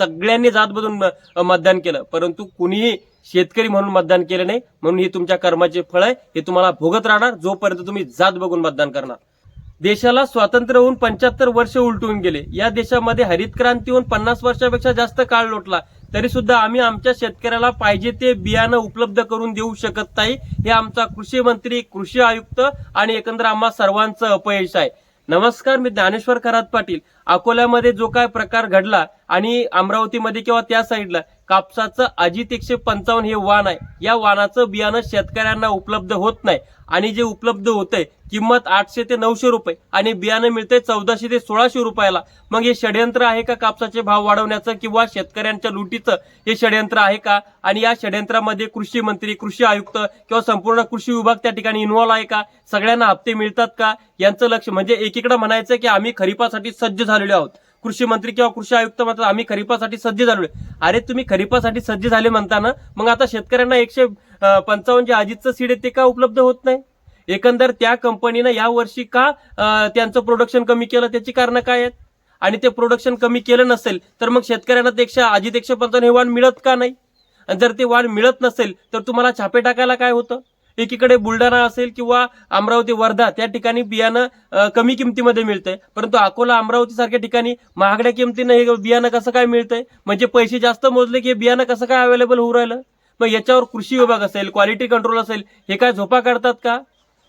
सगळ्यांनी जात बदलून मतदान केलं. परंतु कुणीही शेतकरी म्हणून मतदान केलं नाही म्हणून हे तुमच्या कर्माचे फळ आहे हे तुम्हाला भोगत राहणार जोपर्यंत तुम्ही जात बघून मतदान करणार. देशाला स्वातंत्र्य होऊन पंच्याहत्तर वर्ष उलटून गेले. या देशामध्ये हरित क्रांती होऊन पन्नास वर्षापेक्षा जास्त काळ लोटला. तरी सुद्धा आम्ही आमच्या शेतकऱ्याला पाहिजे ते बियाणं उपलब्ध करून देऊ शकत नाही हे आमचा कृषी मंत्री कृषी आयुक्त आणि एकंदर आम्हा सर्वांचं अपयश आहे. नमस्कार मी ज्ञानेश्वर खरात पाटील. अकोल्यामध्ये जो काय प्रकार घडला आणि अमरावतीमध्ये किंवा त्या साईडला कापसाचं अजित एकशे पंचावन्न हे वाण आहे. या वाणाचं बियाणं शेतकऱ्यांना उपलब्ध होत नाही. आणि जे उपलब्ध होतंय किंमत आठशे ते नऊशे रुपये आणि बियाणं मिळते चौदाशे ते सोळाशे रुपयाला. मग हे षडयंत्र आहे का कापसाचे भाव वाढवण्याचं किंवा शेतकऱ्यांच्या लुटीचं? हे षडयंत्र आहे का? आणि या षडयंत्रामध्ये कृषी मंत्री कृषी आयुक्त किंवा संपूर्ण कृषी विभाग त्या ठिकाणी इन्व्हॉल्व आहे का? सगळ्यांना हप्ते मिळतात का? यांचं लक्ष म्हणजे एकीकडे म्हणायचं की आम्ही खरीपासाठी सज्ज झालेलो आहोत. कृषी मंत्री किंवा कृषी आयुक्त म्हणतात आम्ही खरीपासाठी सज्ज झालो आहे. अरे तुम्ही खरीपासाठी सज्ज झाले म्हणताना मग आता शेतकऱ्यांना एकशे पंचावन्न जे अजितचं सीड आहे ते का उपलब्ध होत नाही? एकंदर त्या कंपनीनं या वर्षी का त्यांचं प्रोडक्शन कमी केलं? त्याची कारणं काय आहेत? आणि ते प्रोडक्शन कमी केलं नसेल तर मग शेतकऱ्यांना एकशे अजित एकशे पंचावन्न हे वाण मिळत का नाही? आणि जर ते वाण मिळत नसेल तर तुम्हाला छापे टाकायला काय होतं? एकीकडे बुलढाणा असेल किंवा अमरावती वर्धा त्या ठिकाणी बियाणं कमी किमतीमध्ये मिळतंय. परंतु अकोला अमरावती सारख्या ठिकाणी महागड्या किमतीनं हे बियाणं कसं काय मिळतंय? म्हणजे पैसे जास्त मोजले की हे बियाणं कसं काय अवेलेबल होऊ राहिलं? मग याच्यावर कृषी विभाग असेल क्वालिटी कंट्रोल असेल हे काय झोपा काढतात का?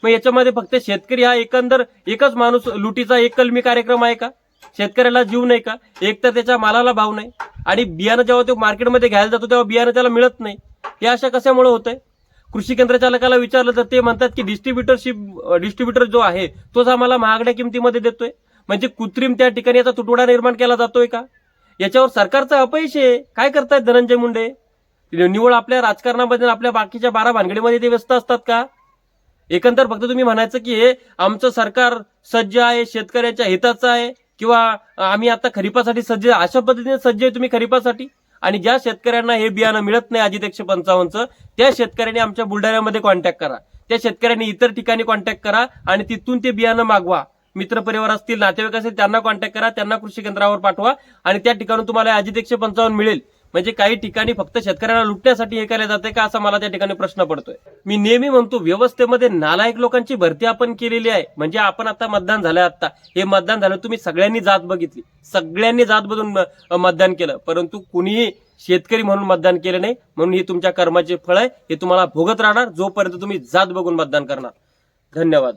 मग याच्यामध्ये फक्त शेतकरी हा एकंदर एकच माणूस लुटीचा एक कलमी कार्यक्रम आहे का? शेतकऱ्याला जीव नाही का? एक तर त्याच्या मालाला भाव नाही. आणि बियाणं जेव्हा तो मार्केटमध्ये घ्यायला जातो तेव्हा बियाणं त्याला मिळत नाही. हे अशा कशामुळे होतंय? कृषी केंद्र चालकाला विचारलं तर ते म्हणतात की डिस्ट्रीब्युटरशिप डिस्ट्रीब्युटर जो आहे तोच आम्हाला महागड्या किमतीमध्ये देतोय. म्हणजे कृत्रिम त्या ठिकाणी याचा तुटवडा निर्माण केला जातोय का? याच्यावर सरकारचं अपयश आहे. काय करतायत धनंजय मुंडे? निवड आपल्या राजकारणामध्ये आपल्या बाकीच्या बारा भानगडीमध्ये ते व्यस्त असतात का? एकंदर फक्त तुम्ही म्हणायचं की हे आमचं सरकार सज्ज आहे शेतकऱ्याच्या हिताचं आहे किंवा आम्ही आता खरीपासाठी सज्ज अशा पद्धतीने सज्ज आहे तुम्ही खरीपासाठी? आणि ज्या शेतकऱ्यांना हे बियाणं मिळत नाही अजित एकशे पंचावन्नचं त्या शेतकऱ्यांनी आमच्या बुलढाण्यामध्ये कॉन्टॅक्ट करा. त्या शेतकऱ्यांनी इतर ठिकाणी कॉन्टॅक्ट करा आणि तिथून ते बियाणं मागवा. मित्रपरिवार असतील नातेवाईक असतील त्यांना कॉन्टॅक्ट करा त्यांना कृषी केंद्रावर पाठवा आणि त्या ठिकाणून तुम्हाला अजित एकशे पंचावन्न मिळेल. म्हणजे काही ठिकाणी फक्त शेतकऱ्यांना लुटण्यासाठी हे केलं जाते का असा मला त्या ठिकाणी प्रश्न पडतोय. मी नेहमी म्हणतो व्यवस्थेमध्ये नालायक लोकांची भरती आपण केलेली आहे. म्हणजे आपण आता मतदान झालंय आता हे मतदान झालं तुम्ही सगळ्यांनी जात बघितली. सगळ्यांनी जात बघून मतदान केलं. परंतु कुणीही शेतकरी म्हणून मतदान केलं नाही. म्हणून हे तुमच्या कर्माचे फळ आहे. हे तुम्हाला भोगत राहणार. जोपर्यंत तुम्ही जात बघून मतदान करणार. धन्यवाद.